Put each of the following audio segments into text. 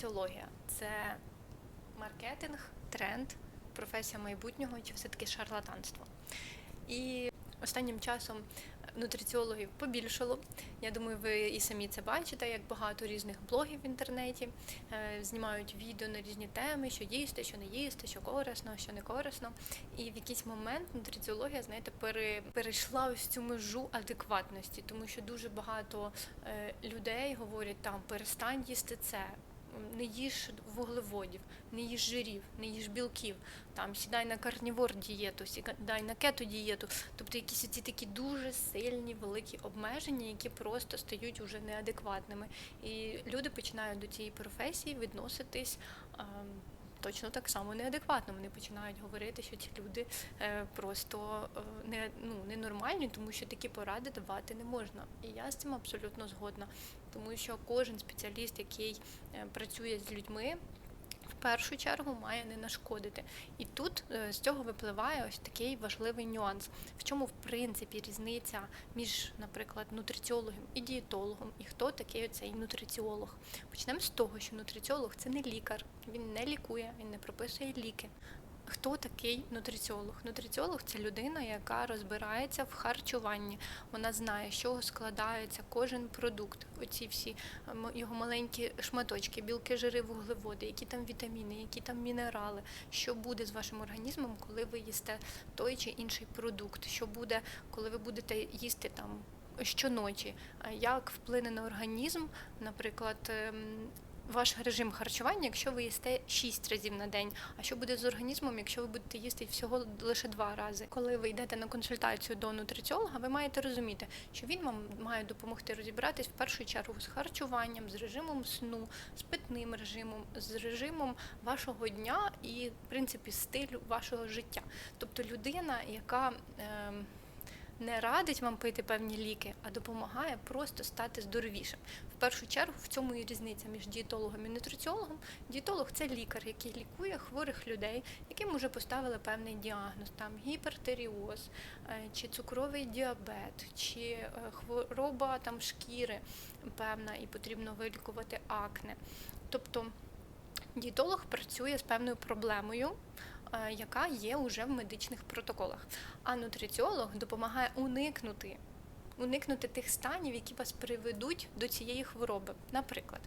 нутриціологія це маркетинг, тренд, професія майбутнього чи все-таки шарлатанство. І останнім часом нутриціологів побільшало. Я думаю, ви і самі це бачите, як багато різних блогів в інтернеті е, знімають відео на різні теми, що їсти, що не їсти, що корисно, що не корисно. І в якийсь момент нутриціологія, знаєте, пере, перейшла ось цю межу адекватності, тому що дуже багато е, людей говорять там перестань їсти це. Не їж вуглеводів, не їж жирів, не їж білків, там сідай на карнівор дієту, сідай на кето дієту. Тобто якісь ці такі дуже сильні великі обмеження, які просто стають уже неадекватними. І люди починають до цієї професії відноситись. Точно так само неадекватно. Вони починають говорити, що ці люди е, просто е, не ну ненормальні, тому що такі поради давати не можна. І я з цим абсолютно згодна, тому що кожен спеціаліст, який е, працює з людьми. Першу чергу має не нашкодити, і тут е, з цього випливає ось такий важливий нюанс. В чому в принципі різниця між, наприклад, нутриціологом і дієтологом, і хто такий цей нутриціолог? Почнемо з того, що нутриціолог це не лікар, він не лікує, він не прописує ліки. Хто такий нутриціолог? Нутриціолог це людина, яка розбирається в харчуванні. Вона знає, з чого складається кожен продукт. Оці всі м, його маленькі шматочки, білки, жири, вуглеводи, які там вітаміни, які там мінерали, що буде з вашим організмом, коли ви їсте той чи інший продукт, що буде, коли ви будете їсти там. Щоночі, як вплине на організм, наприклад, ем, ваш режим харчування, якщо ви їсте 6 разів на день. А що буде з організмом, якщо ви будете їсти всього лише два рази? Коли ви йдете на консультацію до нутриціолога, ви маєте розуміти, що він вам має допомогти розібратись в першу чергу з харчуванням, з режимом сну, з питним режимом, з режимом вашого дня і, в принципі, стилю вашого життя. Тобто людина, яка ем, не радить вам пити певні ліки, а допомагає просто стати здоровішим. В першу чергу в цьому і різниця між дієтологом і нутриціологом. Дієтолог це лікар, який лікує хворих людей, яким вже поставили певний діагноз, там гіпертеріоз, е, чи цукровий діабет, чи е, хвороба там шкіри певна, і потрібно вилікувати акне. Тобто дієтолог працює з певною проблемою, яка є уже в медичних протоколах. А нутриціолог допомагає уникнути. Уникнути тих станів, які вас приведуть до цієї хвороби. Наприклад,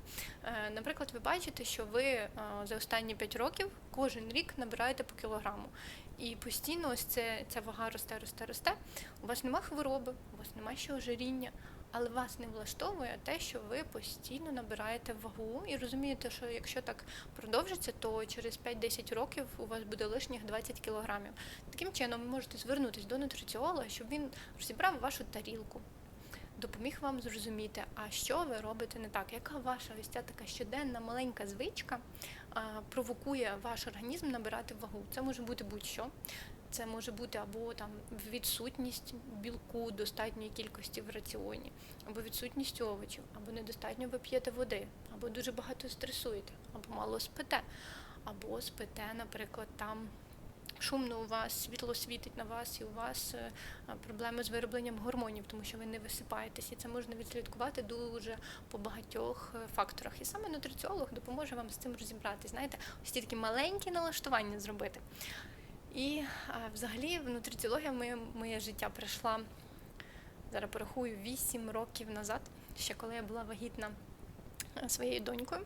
Е, наприклад, ви бачите, що ви е, за останні 5 років кожен рік набираєте по кілограму. І постійно ось це, ця вага росте, росте, росте. У вас нема хвороби, у вас нема ще ожиріння, але вас не влаштовує те, що ви постійно набираєте вагу і розумієте, що якщо так продовжиться, то через 5-10 років у вас буде лишніх 20 кілограмів. Таким чином, ви можете звернутися до нутриціолога, щоб він розібрав вашу тарілку. Допоміг вам зрозуміти, а що ви робите не так, яка ваша ось ця така щоденна маленька звичка провокує ваш організм набирати вагу. Це може бути будь-що. Це може бути або там відсутність білку достатньої кількості в раціоні, або відсутність овочів, або недостатньо ви п'єте води, або дуже багато стресуєте, або мало спите, або спите, наприклад, там шумно у вас, світло світить на вас, і у вас е, проблеми з виробленням гормонів, тому що ви не висипаєтесь, і це можна відслідкувати дуже по багатьох е, факторах. І саме нутриціолог допоможе вам з цим розібратись. Знаєте, ось ці маленькі налаштування зробити. І взагалі нутриціологія моє, моє життя прийшла зараз порахую 8 років назад, ще коли я була вагітна е, своєю донькою.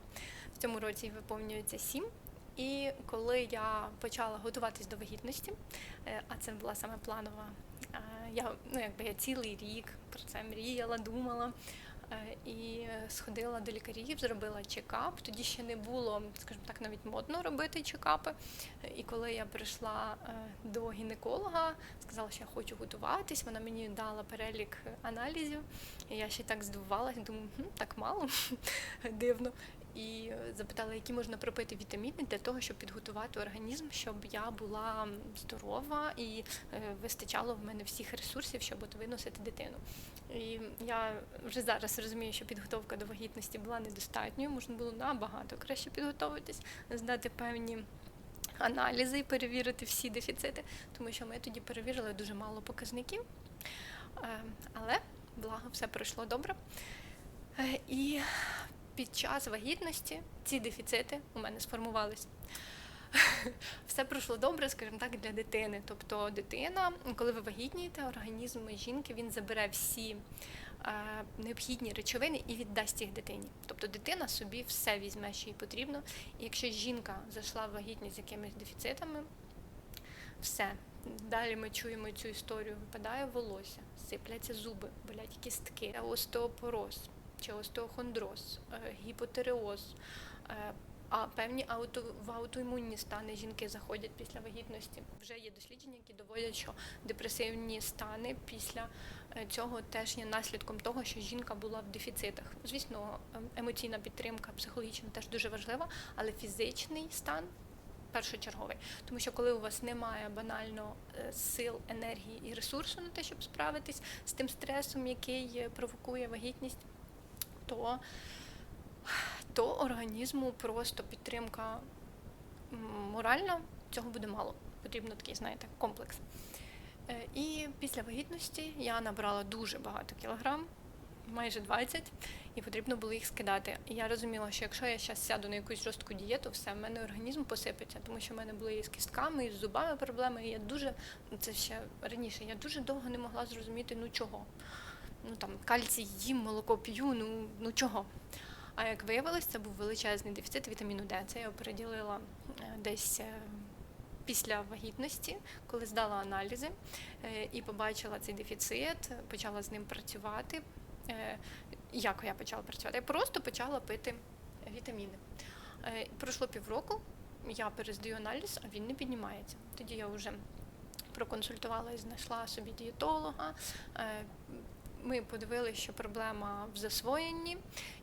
В цьому році виповнюється 7. І коли я почала готуватись до вагітності, е, а це була саме планова, е, я ну якби я цілий рік про це мріяла, думала. Е, І сходила до лікарів, зробила чекап. Тоді ще не було, скажімо так, навіть модно робити чекапи. І коли я прийшла е, до гінеколога, сказала, що я хочу готуватись, вона мені дала перелік аналізів. І я ще так здивувалася, думаю, «Хм, так мало дивно. І запитала, які можна пропити вітаміни для того, щоб підготувати організм, щоб я була здорова і е, вистачало в мене всіх ресурсів, щоб от виносити дитину. І я вже зараз розумію, що підготовка до вагітності була недостатньою, можна було набагато краще підготуватись, здати певні аналізи і перевірити всі дефіцити, тому що ми тоді перевірили дуже мало показників. Е, Але благо все пройшло добре. Е, І під час вагітності ці дефіцити у мене сформувалися. Все пройшло добре, скажімо так, для дитини. Тобто, дитина, коли ви вагітнієте, організм жінки він забере всі е, необхідні речовини і віддасть їх дитині. Тобто дитина собі все візьме, що їй потрібно. І якщо жінка зайшла в вагітність з якимись дефіцитами, все. Далі ми чуємо цю історію. Випадає волосся, сипляться зуби, болять кістки, остеопороз чи остеохондроз, е, гіпотереоз. е, А певні ауто, в аутоімунні стани жінки заходять після вагітності. Вже є дослідження, які доводять, що депресивні стани після е, цього теж є наслідком того, що жінка була в дефіцитах. Звісно, ем, емоційна підтримка психологічна теж дуже важлива, але фізичний стан першочерговий. Тому що коли у вас немає банально сил, енергії і ресурсу на те, щоб справитись з тим стресом, який провокує вагітність, то, то організму просто підтримка моральна цього буде мало. Потрібно такий, знаєте, комплекс. Е, І після вагітності я набрала дуже багато кілограм, майже 20, і потрібно було їх скидати. І я розуміла, що якщо я зараз сяду на якусь жорстку дієту, все, в мене організм посипеться, тому що в мене були і з кістками, і з зубами проблеми. І я дуже, це ще раніше, я дуже довго не могла зрозуміти, ну чого. Ну там кальцій їм, молоко п'ю, ну, ну чого. А як виявилось, це був величезний дефіцит вітаміну Д. Це я оприділила е, десь е, після вагітності, коли здала аналізи е, і побачила цей дефіцит, почала з ним працювати. Як я почала працювати? Я просто почала пити вітаміни. Пройшло півроку, я перездаю аналіз, а він не піднімається. Тоді я вже проконсультувалася, знайшла собі дієтолога. Ми подивилися, що проблема в засвоєнні,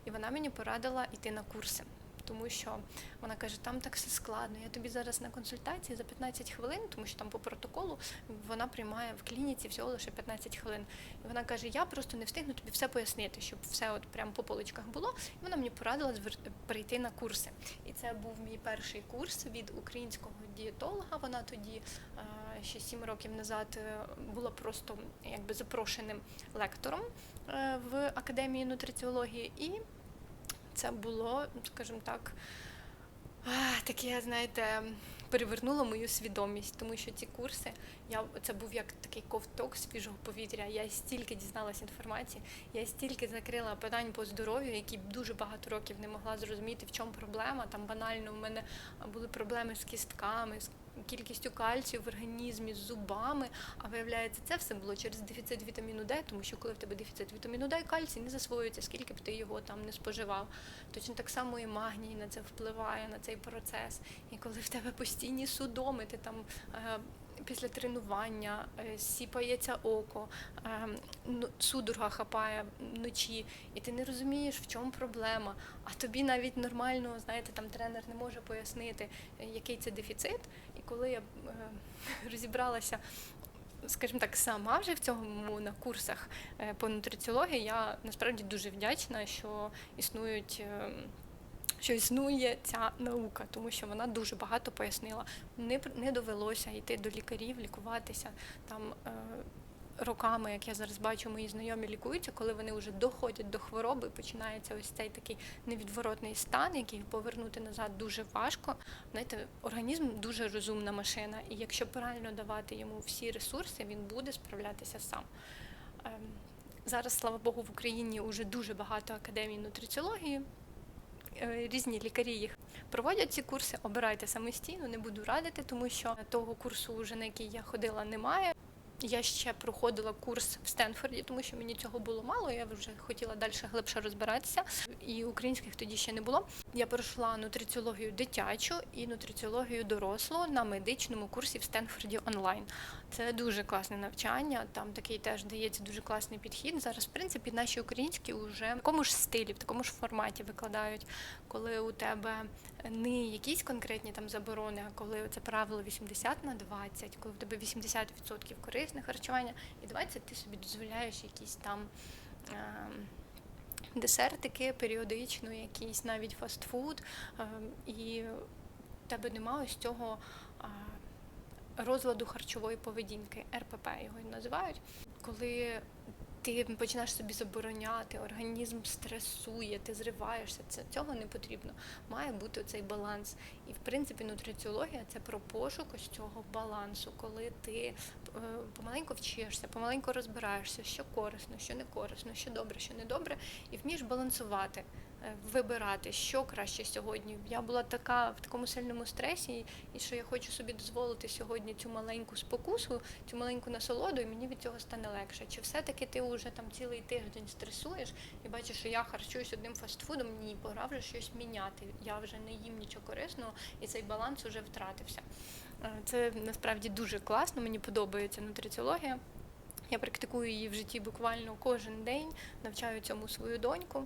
і вона мені порадила йти на курси. Тому що вона каже, там так все складно. Я тобі зараз на консультації за 15 хвилин, тому що там по протоколу вона приймає в клініці всього лише 15 хвилин. І вона каже: Я просто не встигну тобі все пояснити, щоб все от прямо по поличках було. І вона мені порадила прийти на курси. І це був мій перший курс від українського дієтолога. Вона тоді е, ще сім років назад е, була просто якби запрошеним лектором е, в академії нутриціології. І це було, скажімо так, таке, знаєте, перевернуло мою свідомість, тому що ці курси, я це був як такий ковток свіжого повітря. Я стільки дізналася інформації, я стільки закрила питань по здоров'ю, які дуже багато років не могла зрозуміти, в чому проблема. Там банально у мене були проблеми з кістками, з кількістю кальцію в організмі, з зубами. А виявляється, це все було через дефіцит вітаміну Д, тому що коли в тебе дефіцит вітаміну Д, кальцій не засвоюється, скільки б ти його там не споживав. Точно так само і магній на це впливає, на цей процес. І коли в тебе постійні судоми, ти там. Після тренування е, сіпається око, е, ну, судорога хапає вночі, і ти не розумієш, в чому проблема. А тобі навіть нормально, знаєте, там тренер не може пояснити, е, який це дефіцит. І коли я розібралася, скажімо так, сама вже в цьому на курсах по нутриціології, я насправді дуже вдячна, що існують. Що існує ця наука, тому що вона дуже багато пояснила. Не не довелося йти до лікарів, лікуватися там е, роками, як я зараз бачу, мої знайомі лікуються, коли вони вже доходять до хвороби, починається ось цей такий невідворотний стан, який повернути назад дуже важко. Знаєте, організм дуже розумна машина, і якщо правильно давати йому всі ресурси, він буде справлятися сам. Ем, Зараз, слава Богу, в Україні вже дуже багато академій нутриціології. Е, Різні лікарі їх проводять ці курси. Обирайте самостійно, не буду радити, тому що того курсу, вже на який я ходила, немає. Я ще проходила курс в Стенфорді, тому що мені цього було мало. Я вже хотіла далі глибше розбиратися. І українських тоді ще не було. Я пройшла нутриціологію дитячу і нутриціологію дорослу на медичному курсі в Стенфорді онлайн. Це дуже класне навчання. Там такий теж дається дуже класний підхід. Зараз, в принципі, наші українські вже в такому ж стилі, в такому ж форматі викладають, коли у тебе не якісь конкретні там заборони, а коли це правило 80 на 20, коли в тебе 80% корисне харчування, і 20 ти собі дозволяєш якісь там. ем, Десертики періодично, якийсь навіть фастфуд, ем, і в тебе немає ось цього розладу харчової поведінки, РПП його називають, коли ти починаєш собі забороняти, організм стресує, ти зриваєшся. Це цього не потрібно. Має бути цей баланс. І в принципі, нутриціологія це про пошук ось цього балансу, коли ти е, помаленьку вчишся, помаленьку розбираєшся, що корисно, що не корисно, що добре, що не добре, і вмієш балансувати. Е, Вибирати, що краще сьогодні. Я була така в такому сильному стресі, і що я хочу собі дозволити сьогодні цю маленьку спокусу, цю маленьку насолоду, і мені від цього стане легше. Чи все-таки ти вже там цілий тиждень стресуєш і бачиш, що я харчуюсь одним фастфудом? Ні, пора вже щось міняти. Я вже не їм нічого корисного, і цей баланс вже втратився. Е, Це насправді дуже класно. Мені подобається нутриціологія. Я практикую її в житті буквально кожен день, навчаю цьому свою доньку.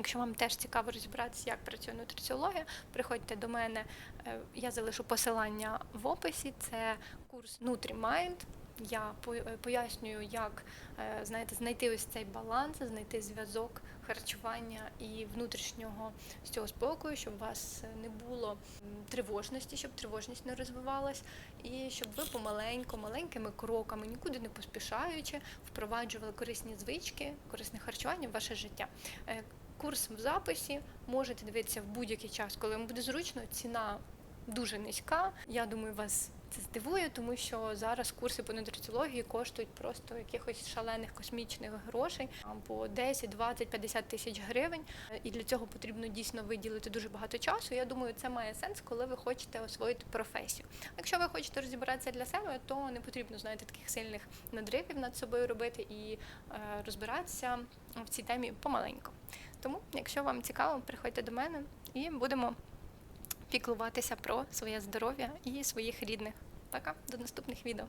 Якщо вам теж цікаво розібратися, як працює нутриціологія, приходьте до мене. Е, Я залишу посилання в описі. Це курс NutriMind. Я е, пояснюю, як е, знаєте, знайти ось цей баланс, знайти зв'язок харчування і внутрішнього з цього спокою, щоб у вас не було тривожності, щоб тривожність не розвивалась, і щоб ви помаленьку, маленькими кроками, нікуди не поспішаючи, впроваджували корисні звички, корисне харчування в ваше життя. Курс в записі можете дивитися в будь-який час, коли вам буде зручно. Ціна дуже низька. Я думаю, вас це здивує, тому що зараз курси по нутриціології коштують просто якихось шалених космічних грошей по 10, 20, 50 тисяч гривень. І для цього потрібно дійсно виділити дуже багато часу. Я думаю, це має сенс, коли ви хочете освоїти професію. Якщо ви хочете розібратися для себе, то не потрібно знаєте таких сильних надривів над собою робити і е, розбиратися в цій темі помаленьку. Тому, якщо вам цікаво, приходьте до мене і будемо піклуватися про своє здоров'я і своїх рідних. Пока, до наступних відео.